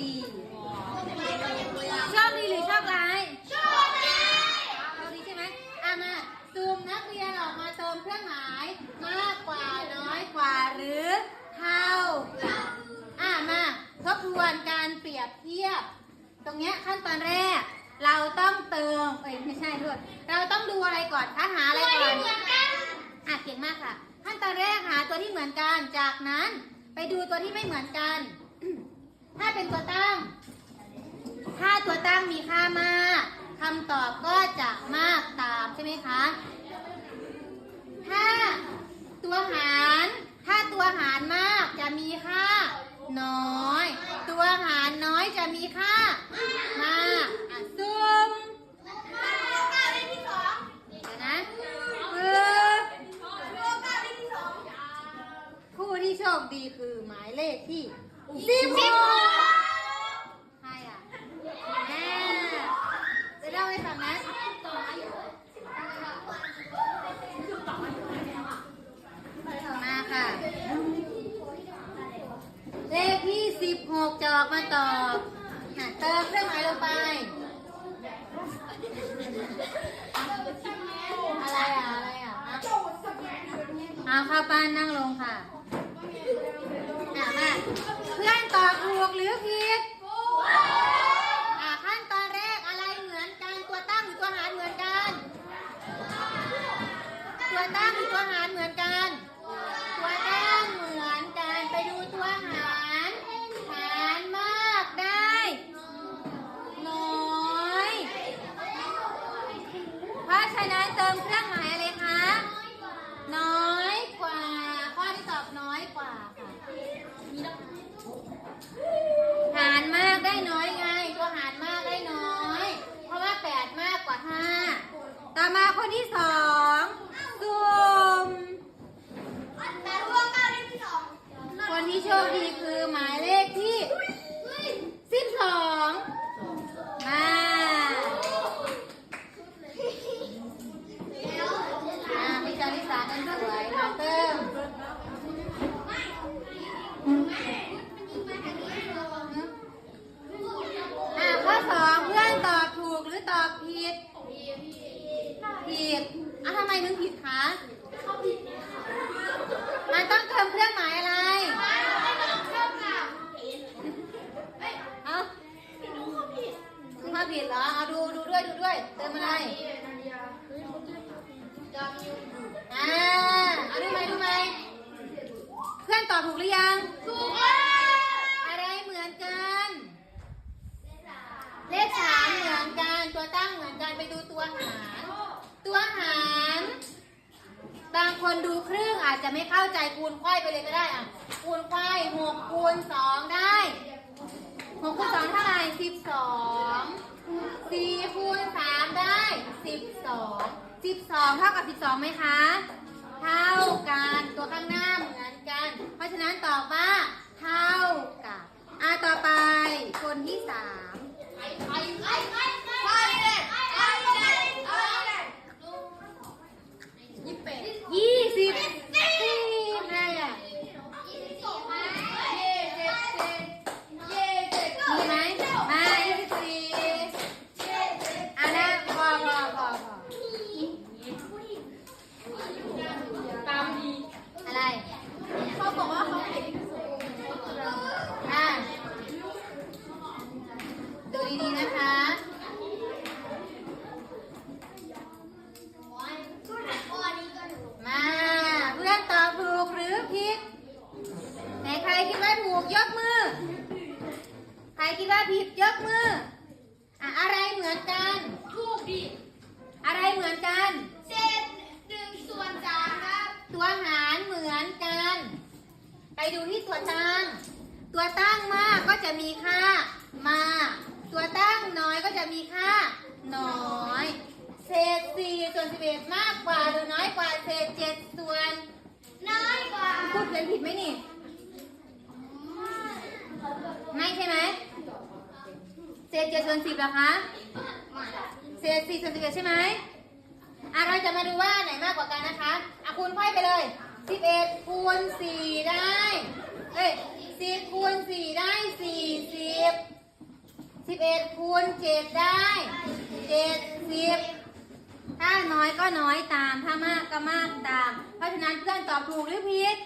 ดี โชคดีหรือโชคร้าย โชคดีโชคดีใช่ไหมอะมาซูมนักเรียนออกมาเติมเครื่องหมาย มากกว่าน้อยกว่าหรือเท่ากับอะมาทบทวนการเปรียบเทียบ ตรงเนี้ยขั้นตอนแรก เราต้องเติมเอ้ยไม่ใช่ด้วยเราต้องดูอะไรก่อนคะหาอะไรก่อนอะเก่งมากค่ะ ขั้นตอนแรกหาตัวที่เหมือนกัน จากนั้นไปดูตัวที่ไม่เหมือนกัน ถ้าเป็นตัวตั้ง ถ้าตัวตั้งมีค่ามากคำตอบก็จะมากตามใช่ไหมคะ ถ้าตัวหาร ถ้าตัวหารมากจะมีค่าน้อย ตัวหารน้อยจะมีค่ามากอะซุ่มเดี๋ยวนะคือผู้ที่โชคดีคือหมายเลขที่สิบหกใครอะแม่จะเล่าให้ฟังนะ ต่อมาค่ะ เลข ที่ 16 จออกมาตอบเติมเครื่องหมายลงไป อะไรอะ อะไรอะเอาข้าบ้านนั่งลงค่ะอะมาเพื่อนตอบถูกหรือผิดอะขั้นตอนแรกอะไรเหมือนกัน ตัวตั้งหรือตัวหารเหมือนกัน ตัวตั้งหรือตัวหารเหมือนกัน ตัวตั้งเหมือนกัน ไปดูตัวหาร หารมากได้ น้อย เพราะฉะนั้นเติมเครื่องหมายอะไรคะ น้อยกว่า ข้อที่ตอบน้อยกว่าค่ะ หารมากได้น้อยไง ตัวหารมากได้น้อย เพราะว่าแปดมากกว่าห้าต่อมาคนที่สองซุ่มคนที่โชคดีคือหมายเลขที่สิบสองมาอ่าพิจาริสากันสวยมาเติมอ่าข้อสองเพื่อนตอบถูกหรือตอบผิด ผิด อะทำไมถึงผิดคะมันต้องเติมเครื่องหมายอะไรเอาคุณพ่อผิดเหรอ เอาดูดูด้วยดูด้วย เติมอะไรอ่าเอาดูไหมดูไหมเพื่อนตอบถูกหรือยัง ถูกอะไรเหมือนกัน เลขสามเหมือนกัน ตัวตั้งเหมือนกัน ไปดูตัวหาร ตัวหารบาง คนดูครึ่งอาจจะไม่เข้าใจคูณควายไปเลยก็ได้อะคูณควายหกคูณสองได้หกคูณสองเท่าไหร่สิบสองสี่คูณสามได้สิบสองสิบสองเท่ากับสิบสองไหมคะ เท่ากันตัวข้างหน้าเหมือนกัน เพราะฉะนั้นตอบว่า เท่ากับอะต่อไปคนที่สามยี่สิบสี่ใครอะ มีไหมมายี่สิบสี่อะนะพอพอพอพออะไร เขาบอกว่าเขาเห็น อะดูดีๆนะคะ มาเพื่อนตอบถูกหรือผิดไหนใครคิดว่าถูกยกมือ ใครคิดว่าผิดยกมืออะอะไรเหมือนกัน ถูกดิ อะไรเหมือนกัน เศษหนึ่งส่วนสามครับ ตัวหารเหมือนกัน ไปดูที่ตัวตั้ง ตัวตั้งมากก็จะมีค่า มาก ตัวตั้งน้อยก็จะมีค่า น้อย เศษสี่ส่วนสิบเอ็ดมากกว่าหรือน้อยกว่า เศษเจ็ดส่วน น้อยกว่า พูดเป็นผิดไหมนี่ ไม่ใช่ไหม เศ ษเจ็ดส่วนสิบเหรอคะ เศษสี่ส่วนสิบเอ็ดใช่ไหมอะเราจะมาดูว่าไหนมากกว่ากันนะคะอะคูณไพ่ไปเลยสิบเอ็ดคูณสี่ได้เอ้ยสิบคูณสี่ได้สี่สิบสิบเอ็ดคูณเจ็ดได้เจ็ดสิบถ้าน้อยก็น้อยตาม ถ้ามากก็มากตาม เพราะฉะนั้นเพื่อนตอบถูกหรือผิด